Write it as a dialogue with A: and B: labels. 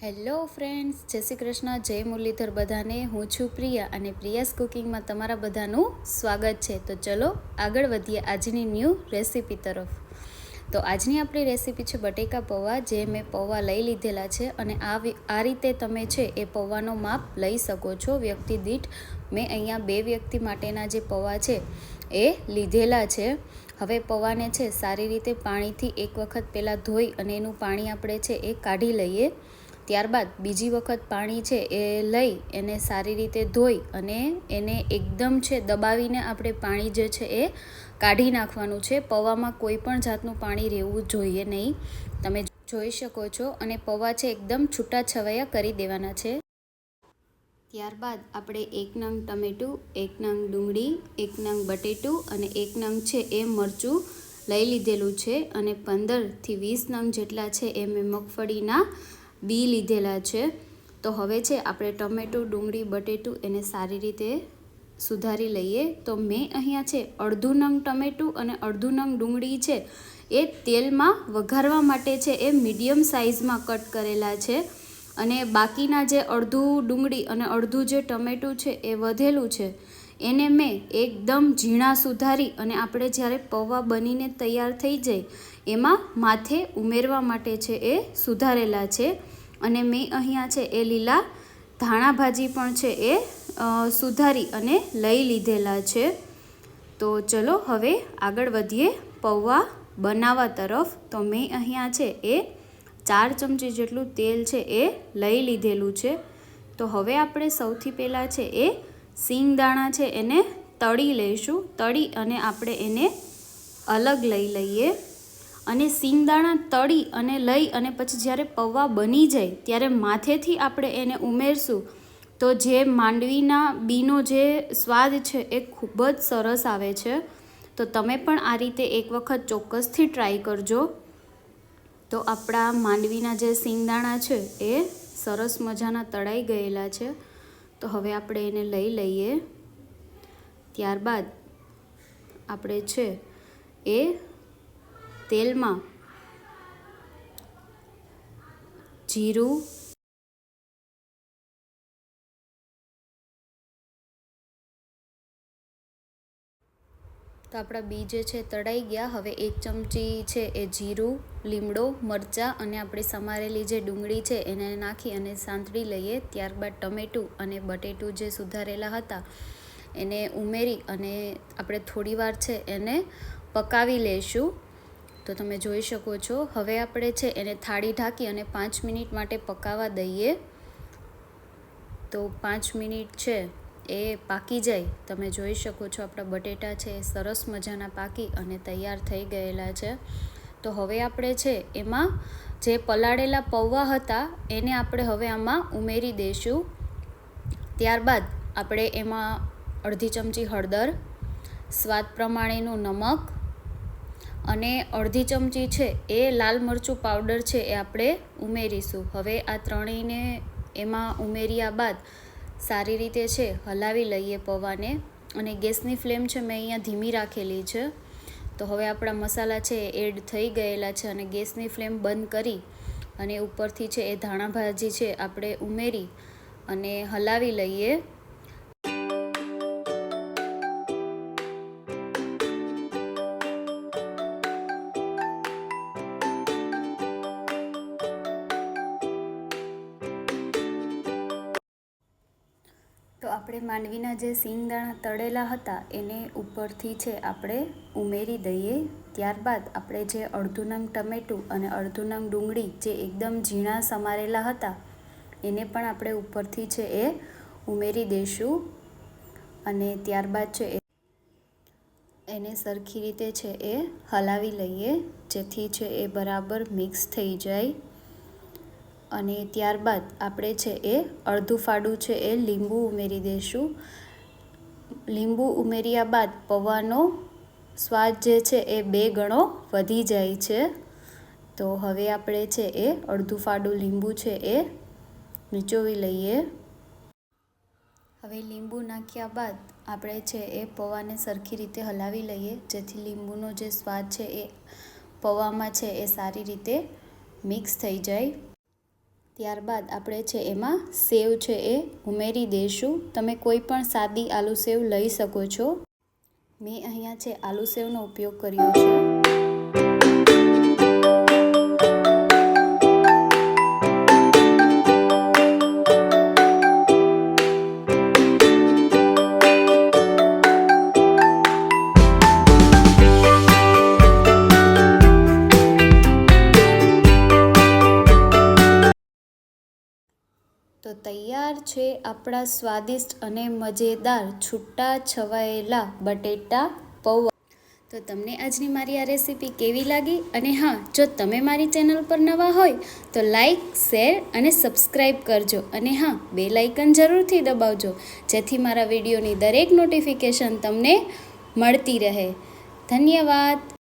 A: Hello friends, જય શ્રી કૃષ્ણ, જય મુરલીધર બધાને. હું છું પ્રિયા અને પ્રિયાસ કુકિંગમાં તમારા બધાનું સ્વાગત છે. તો ચલો આગળ વધીએ આજની ન્યૂ રેસીપી તરફ. તો આજની આપણી રેસીપી છે બટેકા પૌવા, જે મેં પૌવા લઈ લીધેલા છે અને આ આ રીતે તમે છે એ પૌવાનો માપ લઈ શકો છો. વ્યક્તિ દીઠ મેં અહીંયા બે વ્યક્તિ માટેના જે પૌવા છે એ લીધેલા છે. હવે પૌવાને છે સારી રીતે પાણીથી એક વખત પહેલાં ધોઈ અને એનું પાણી આપણે છે એ કાઢી લઈએ. ત્યારબાદ બીજી વખત પાણી છે એ લઈ એને સારી રીતે ધોઈ અને એને એકદમ છે દબાવીને આપણે પાણી જે છે એ કાઢી નાખવાનું છે. પૌવામાં કોઈ પણ જાતનું પાણી રહેવું જોઈએ નહીં. તમે જોઈ શકો છો અને પૌવા છે એકદમ છૂટા છવાયા કરી દેવાના છે. ત્યારબાદ આપણે એક નંગ ટમેટું, એક નંગ ડુંગળી, એક નંગ બટેટું અને એક નંગ છે એ મરચું લઈ લીધેલું છે અને પંદરથી વીસ નંગ જેટલા છે એ મેં મગફળીના બી લીધેલા છે. તો હવે છે આપણે ટમેટું, ડુંગળી, બટેટું એને સારી રીતે સુધારી લઈએ. તો મેં અહીંયા છે અડધું નંગ ટમેટું અને અડધું નંગ ડુંગળી છે. એ તેલમાં વઘારવા માટે છે એ મીડિયમ સાઇઝમાં કટ કરેલા છે. અને બાકીના જે અડધું ડુંગળી અને અડધું જે ટમેટું છે એ વધેલું છે. એને મેં એકદમ ઝીણા સુધારી અને આપણે જ્યારે પૌવા બનીને તૈયાર થઈ જાય, એમાં માથે ઉમેરવા માટે છે એ સુધારેલા છે. અને મેં અહીંયા છે એ લીલા ધાણા ભાજી પણ છે એ સુધારી અને લઈ લીધેલા છે. તો ચલો હવે આગળ વધીએ પૌવા બનાવવા તરફ. તો મેં અહીંયા છે એ ચાર ચમચી જેટલું તેલ છે એ લઈ લીધેલું છે. તો હવે આપણે સૌથી પહેલાં છે એ સિંગદાણા છે એને તળી લઈશું. તળી અને આપણે એને અલગ લઈ લઈએ. અને સિંગદાણા તળી અને લઈ અને પછી જ્યારે પૌવા બની જાય ત્યારે માથેથી આપણે એને ઉમેરશું. તો જે માંડવીના બીનો જે સ્વાદ છે એ ખૂબ જ સરસ આવે છે. તો તમે પણ આ રીતે એક વખત ચોક્કસથી ટ્રાય કરજો. તો આપણા માંડવીના જે સિંગદાણા છે એ સરસ મજાના તળાઈ ગયેલા છે. તો હવે આપણે એને લઈ લઈએ. ત્યારબાદ આપણે છે એ તેલમાં જીરું તો આપણા બી જે છે તળાઈ ગયા. હવે એક ચમચી છે એ જીરું, લીમડો, મરચાં અને આપણે સમારેલી જે ડુંગળી છે એને નાખી અને સાંતળી લઈએ. ત્યારબાદ ટમેટું અને બટેટું જે સુધારેલા હતા એને ઉમેરી અને આપણે થોડીવાર છે એને પકાવી લઈશું તો તમે જોઈ શકો છો. હવે આપણે છે એને થાળી ઢાંકી અને પાંચ મિનિટ માટે પકાવવા દઈએ. તો પાંચ મિનિટ છે એ પાકી જાય. તમે જોઈ શકો છો આપણા બટેટા છે એ સરસ મજાના પાકી અને તૈયાર થઈ ગયેલા છે. તો હવે આપણે છે એમાં જે પલાળેલા પૌવા હતા, એને આપણે હવે આમાં ઉમેરી દઈશું. ત્યારબાદ આપણે એમાં અડધી ચમચી હળદર, સ્વાદ પ્રમાણેનું નમક અને અડધી ચમચી છે એ લાલ મરચું પાવડર છે એ આપણે ઉમેરીશું. હવે આ ત્રણેયને એમાં ઉમેર્યા બાદ સારી રીતે છે, હલાવી લઈએ પૌવાને. અને ગેસની ફ્લેમ છે, મેં અહીંયા ધીમી રાખેલી છે. તો હવે આપણા મસાલા છે એડ થઈ ગયેલા છે અને ગેસની ફ્લેમ બંધ કરી અને ઉપરથી છે, એ ધાણા ભાજી છે, આપણે ઉમેરી અને હલાવી લઈએ. આપણે માંડવીના જે સિંગદાણા તળેલા હતા, એને ઉપરથી છે આપણે ઉમેરી દઈએ. ત્યારબાદ આપણે જે અડધું નંગ ટમેટું અને અડધું નંગ ડુંગળી જે એકદમ ઝીણા સમારેલા હતા, એને પણ આપણે ઉપરથી છે એ ઉમેરી દઈશું. અને ત્યારબાદ છે એ એને સરખી રીતે છે એ હલાવી લઈએ, જેથી છે એ બરાબર મિક્સ થઈ જાય. અને ત્યારબાદ આપણે છે એ અડધું ફાડું છે એ લીંબુ ઉમેરી દઈશું લીંબુ ઉમેર્યા બાદ પૌવાનો સ્વાદ જે છે એ બે ગણો વધી જાય છે. તો હવે આપણે છે એ અડધું ફાડું લીંબુ છે એ નીચોવી લઈએ. હવે લીંબુ નાખ્યા બાદ આપણે છે એ પૌવાને સરખી રીતે હલાવી લઈએ, જેથી લીંબુનો જે સ્વાદ છે એ પૌવામાં છે એ સારી રીતે મિક્સ થઈ જાય. ત્યારબાદ આપણે છે એમાં સેવ છે એ ઉમેરી દઈશું. તમે કોઈ પણ સાદી આલુ સેવ લઈ શકો છો. મેં અહીંયા છે આલુ સેવનો ઉપયોગ કર્યો છે. તૈયાર છે આપણા સ્વાદિષ્ટ અને મજેદાર છૂટા છવાયેલા બટેટા પૌવા. તો તમને આજની મારી આ રેસીપી કેવી લાગી? અને હા, જો તમે મારી ચેનલ પર નવા હોય, તો લાઈક, શેર અને સબસ્ક્રાઈબ કરજો. અને હા બે લાઇકન જરૂરથી દબાવજો, જેથી મારા વિડીયોની દરેક નોટિફિકેશન તમને મળતી રહે. ધન્યવાદ.